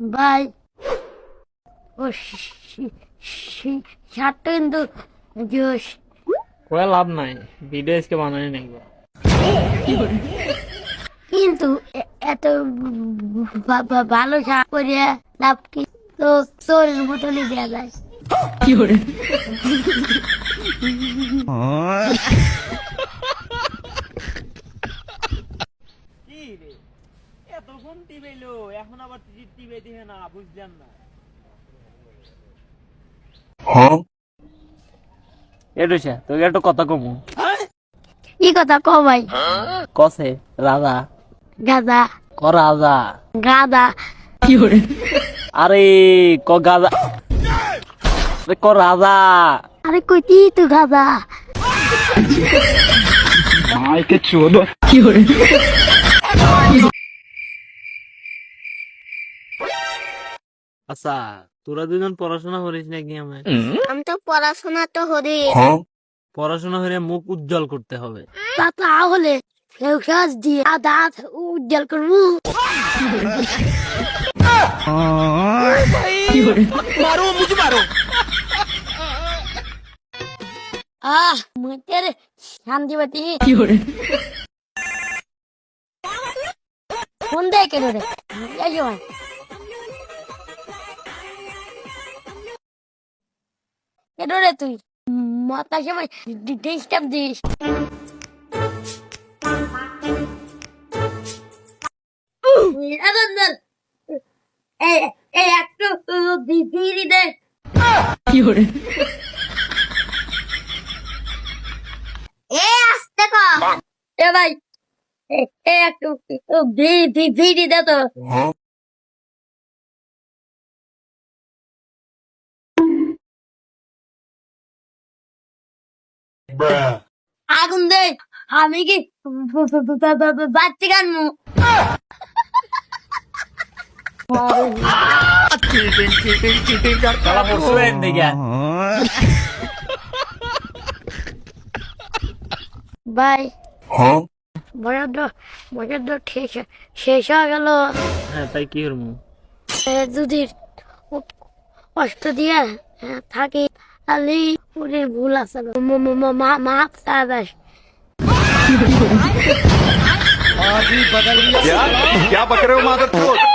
ভাই। ও শার্টটা কিন্তু জোশ। কয়ে লাভ নাই ভিডিও আজকে বানাই নাই কিন্তু এ- এত ভালো শার্ট পরে লাভ কি? তো চোরের মতনই দেওয়া যায় কি রে? এতক্ষণ এখন আবার টিপে দিবে না বুঝলাম না। এটুসা তোকে একটা কথা কমু। কি কথা ক ভাই? কসে রাজা? গাদা ক রাজা? গাদা। আরে ক গাজা আরে ক রাজা? আরে কইতি তো গাদা? আচ্ছা তোরা দুজন পড়াশোনা করিস নাকি আমি আমি তো পড়াশোনা তো হরি পড়াশোনা করে মুখ উজ্জ্বল করতে হবে। তা তাহলে ফেউকাস দিয়ে দাঁত উজ্জ্বল করব। আহ মুখের শান্তি বাতি ফোন দেয় কেন রে? কেন রে তুই? মাতার সময় ডিস্টার্ব দিস। একটু বিড়ি দে। এ আসতে কম এ ভাই একটু বিড়ি দে তো। আগুন দে আমি কি বাচ্চা কানমু তারা পড়ছিলেন দেখে ভাই বরাদ্দ বরাদ্দ শেষ শেষ হয়ে গেল। হ্যাঁ তাই কি করব যদি কষ্ট দিয়ে এ, থাকি। তাহলে ওদের ভুল আছে না। ম- ম- ম- মা মাপ চাস क्या क्या बक रहे हो मादर